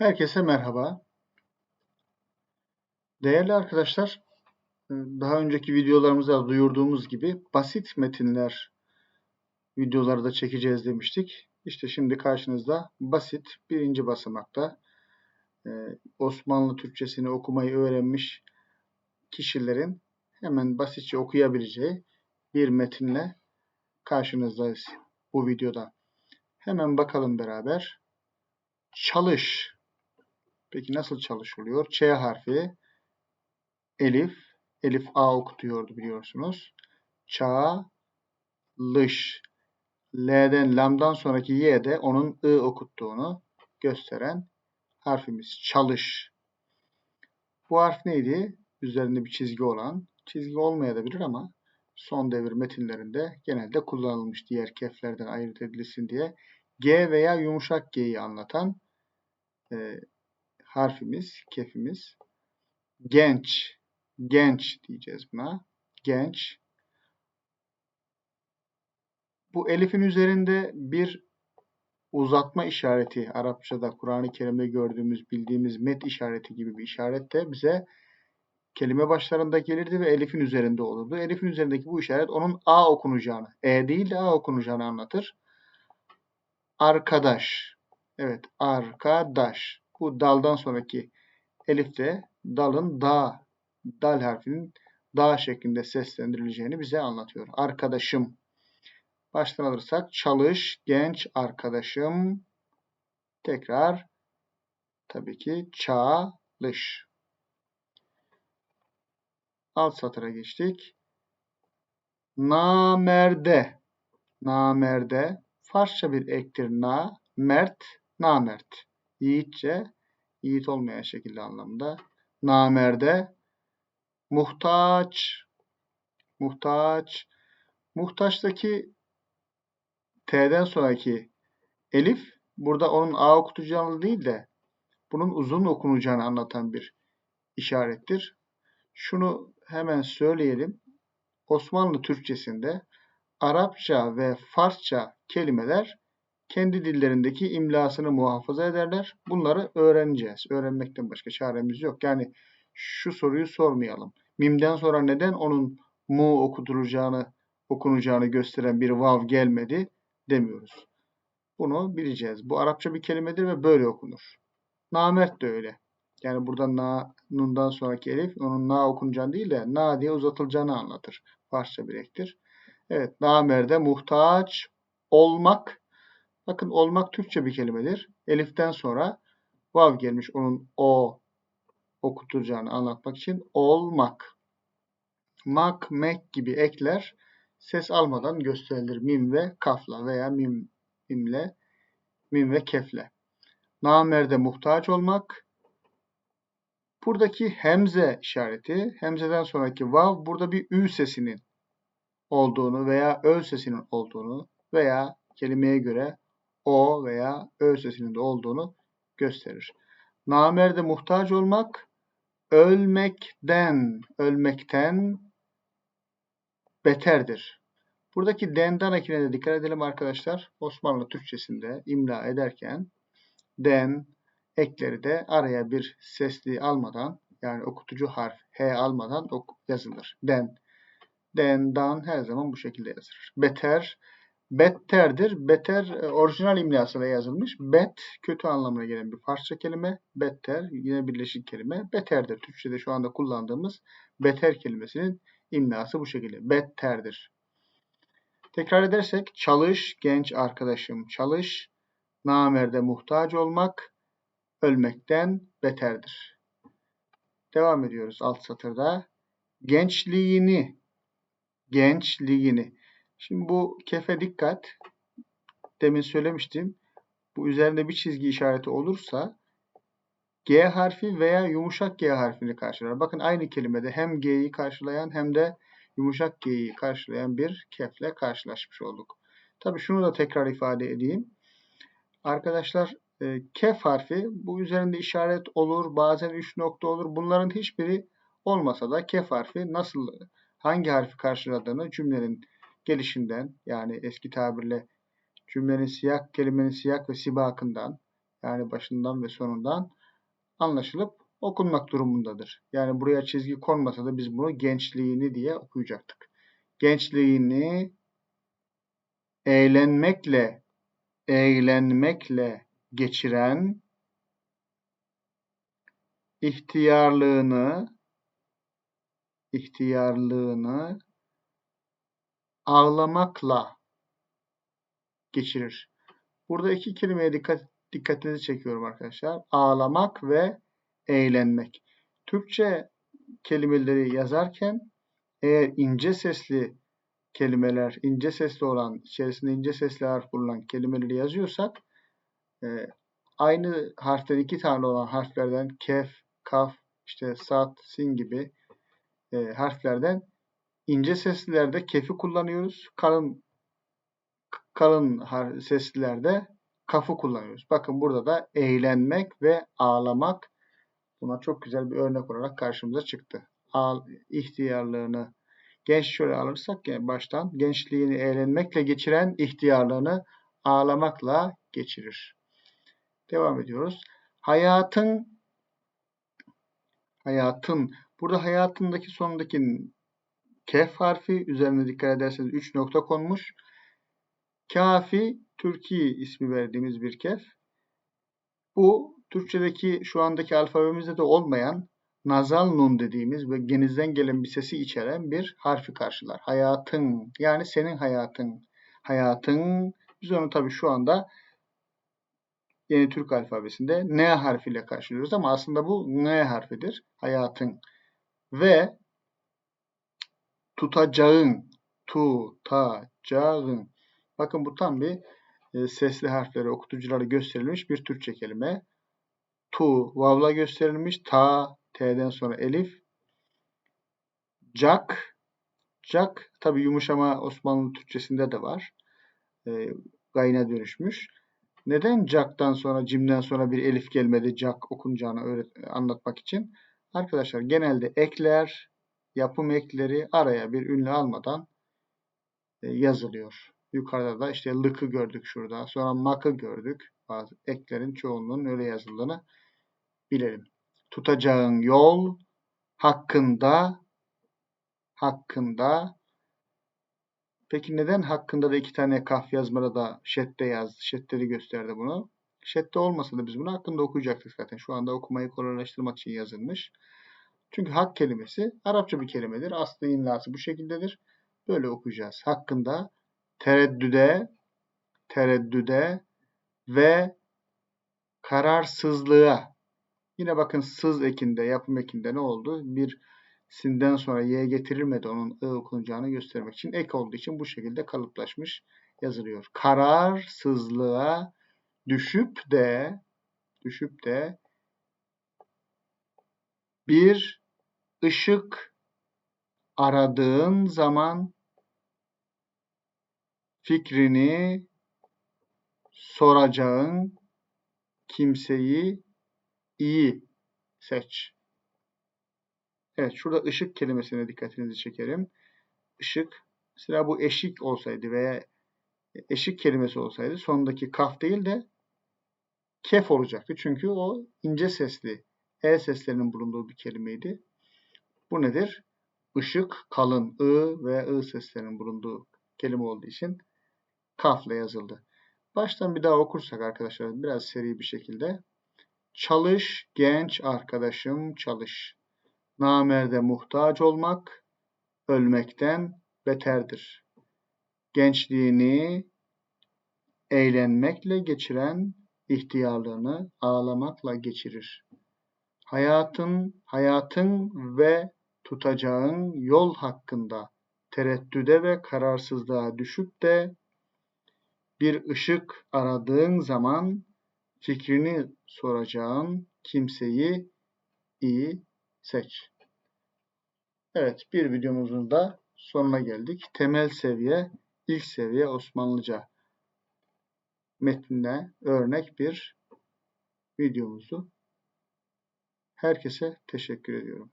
Herkese merhaba. Değerli arkadaşlar, e, daha önceki videolarımızda duyurduğumuz gibi basit metinler videoları da çekeceğiz demiştik. İşte şimdi karşınızda basit birinci basamakta e, Osmanlı Türkçesini okumayı öğrenmiş kişilerin hemen basitçe okuyabileceği bir metinle karşınızdayız bu videoda. Hemen bakalım beraber. Çalış Peki nasıl çalışılıyor? Ç harfi elif, elif A okutuyordu biliyorsunuz. Ça, lış. L'den, lamdan sonraki Y de onun I okuttuğunu gösteren harfimiz. Çalış. Bu harf neydi? Üzerinde bir çizgi olan. Çizgi olmayabilir ama son devir metinlerinde genelde kullanılmış diğer keflerden ayırt edilsin diye. G veya yumuşak G'yi anlatan e, harfimiz, kefimiz. Genç, genç diyeceğiz buna. Genç. Bu elifin üzerinde bir uzatma işareti, Arapçada, Kur'an-ı Kerim'de gördüğümüz, bildiğimiz met işareti gibi bir işaret de bize kelime başlarında gelirdi ve elifin üzerinde olurdu. Elifin üzerindeki bu işaret onun A okunacağını, E değil de A okunacağını anlatır. Arkadaş. Evet, arkadaş. Bu daldan sonraki elif de dalın da, dal harfinin da şeklinde seslendirileceğini bize anlatıyor. Arkadaşım. Baştan alırsak çalış, genç arkadaşım. Tekrar tabii ki çalış. Alt satıra geçtik. Namerde. Namerde. Farsça bir ektir na. Mert, namert yiğitçe, yiğit olmayan şekilde anlamda. Namerde, muhtaç, muhtaç, muhtaçtaki T'den sonraki elif burada onun A okutacağını değil de bunun uzun okunacağını anlatan bir işarettir. Şunu hemen söyleyelim. Osmanlı Türkçesinde Arapça ve Farsça kelimeler kendi dillerindeki imlasını muhafaza ederler. Bunları öğreneceğiz. Öğrenmekten başka çaremiz yok. Yani şu soruyu sormayalım. Mim'den sonra neden onun mu okutulacağını, okunacağını gösteren bir vav gelmedi demiyoruz. Bunu bileceğiz. Bu Arapça bir kelimedir ve böyle okunur. Namert de öyle. Yani burada na, nundan sonraki elif onun na okunacağını değil de na diye uzatılacağını anlatır. Farsça bir ektir. Evet, namerde muhtaç olmak Bakın olmak Türkçe bir kelimedir. Elif'ten sonra vav gelmiş onun o okutacağını anlatmak için olmak. Mak, mek gibi ekler ses almadan gösterilir. Mim ve kafla veya mim, mimle, mim ve kefle. Namerde muhtaç olmak. Buradaki hemze işareti, hemzeden sonraki vav burada bir ü sesinin olduğunu veya ö sesinin olduğunu veya kelimeye göre o veya ö sesinin de olduğunu gösterir. Namerde muhtaç olmak ölmekten, ölmekten beterdir. Buradaki denden ekine de dikkat edelim arkadaşlar. Osmanlı Türkçesinde imla ederken den ekleri de araya bir sesli almadan yani okutucu harf H almadan yazılır. Den. Den, dan her zaman bu şekilde yazılır. Beter, Better'dir. Better e, orijinal imlasıyla yazılmış. Bet kötü anlamına gelen bir Farsça kelime. Better yine birleşik kelime. Better'dir. Türkçe'de şu anda kullandığımız beter kelimesinin imlası bu şekilde. Better'dir. Tekrar edersek çalış genç arkadaşım çalış. Namerde muhtaç olmak ölmekten beterdir. Devam ediyoruz alt satırda. Gençliğini gençliğini Şimdi bu kefe dikkat. Demin söylemiştim. Bu üzerinde bir çizgi işareti olursa G harfi veya yumuşak G harfini karşılar. Bakın aynı kelimede hem G'yi karşılayan hem de yumuşak G'yi karşılayan bir kefle karşılaşmış olduk. Tabi şunu da tekrar ifade edeyim. Arkadaşlar e, kef harfi bu üzerinde işaret olur, bazen üç nokta olur. Bunların hiçbiri olmasa da kef harfi nasıl hangi harfi karşıladığını cümlenin gelişinden yani eski tabirle cümlenin siyak, kelimenin siyak ve sibakından Yani başından ve sonundan anlaşılıp okunmak durumundadır. Yani buraya çizgi konmasa da biz bunu gençliğini diye okuyacaktık. Gençliğini eğlenmekle eğlenmekle geçiren ihtiyarlığını ihtiyarlığını ağlamakla geçirir. Burada iki kelimeye dikkat dikkatinizi çekiyorum arkadaşlar. Ağlamak ve eğlenmek. Türkçe kelimeleri yazarken eğer ince sesli kelimeler, ince sesli olan, içerisinde ince sesli harf bulunan kelimeleri yazıyorsak e, aynı harften iki tane olan harflerden kef, kaf, işte sat, sin gibi e, harflerden ince seslilerde kefi kullanıyoruz. Kalın kalın seslilerde kafı kullanıyoruz. Bakın burada da eğlenmek ve ağlamak buna çok güzel bir örnek olarak karşımıza çıktı. Ağ, ihtiyarlığını genç şöyle alırsak yani baştan gençliğini eğlenmekle geçiren ihtiyarlığını ağlamakla geçirir. Devam ediyoruz. Hayatın hayatın burada hayatındaki sonundaki kef harfi üzerine dikkat ederseniz 3 nokta konmuş. Kafi Türkiye ismi verdiğimiz bir kef. Bu Türkçedeki şu andaki alfabemizde de olmayan nazal nun dediğimiz ve genizden gelen bir sesi içeren bir harfi karşılar. Hayatın yani senin hayatın. Hayatın biz onu tabii şu anda yeni Türk alfabesinde N harfiyle karşılıyoruz ama aslında bu N harfidir. Hayatın. Ve tutacağın, tutacağın. Bakın bu tam bir e, sesli harfleri okutucuları gösterilmiş bir Türkçe kelime. Tu, vavla gösterilmiş. Ta, T'den sonra elif. Cak, cak tabi yumuşama Osmanlı Türkçesinde de var. E, gayna dönüşmüş. Neden caktan sonra, cimden sonra bir elif gelmedi cak okunacağını anlatmak için? Arkadaşlar genelde ekler, yapım ekleri araya bir ünlü almadan e, yazılıyor. Yukarıda da işte lıkı gördük şurada. Sonra makı gördük. Bazı eklerin çoğunluğunun öyle yazıldığını bilelim. Tutacağın yol hakkında hakkında Peki neden hakkında da iki tane kaf yazmada da şette yazdı? Şettleri gösterdi bunu. Şette olmasa da biz bunu hakkında okuyacaktık zaten. Şu anda okumayı kolaylaştırmak için yazılmış. Çünkü hak kelimesi Arapça bir kelimedir. Aslı inlası bu şekildedir. Böyle okuyacağız. Hakkında tereddüde, tereddüde ve kararsızlığa. Yine bakın sız ekinde, yapım ekinde ne oldu? Bir sinden sonra y getirilmedi onun ı okunacağını göstermek için. Ek olduğu için bu şekilde kalıplaşmış yazılıyor. Kararsızlığa düşüp de düşüp de bir ışık aradığın zaman fikrini soracağın kimseyi iyi seç. Evet şurada ışık kelimesine dikkatinizi çekerim. Işık mesela bu eşik olsaydı veya eşik kelimesi olsaydı sondaki kaf değil de kef olacaktı. Çünkü o ince sesli e seslerinin bulunduğu bir kelimeydi. Bu nedir? Işık kalın ı ve ı seslerinin bulunduğu kelime olduğu için kafla yazıldı. Baştan bir daha okursak arkadaşlar biraz seri bir şekilde. Çalış genç arkadaşım çalış. Namerde muhtaç olmak ölmekten beterdir. Gençliğini eğlenmekle geçiren ihtiyarlığını ağlamakla geçirir. Hayatın, hayatın ve tutacağın yol hakkında tereddüde ve kararsızlığa düşüp de bir ışık aradığın zaman fikrini soracağın kimseyi iyi seç. Evet, bir videomuzun da sonuna geldik. Temel seviye, ilk seviye Osmanlıca metnine örnek bir videomuzu. Herkese teşekkür ediyorum.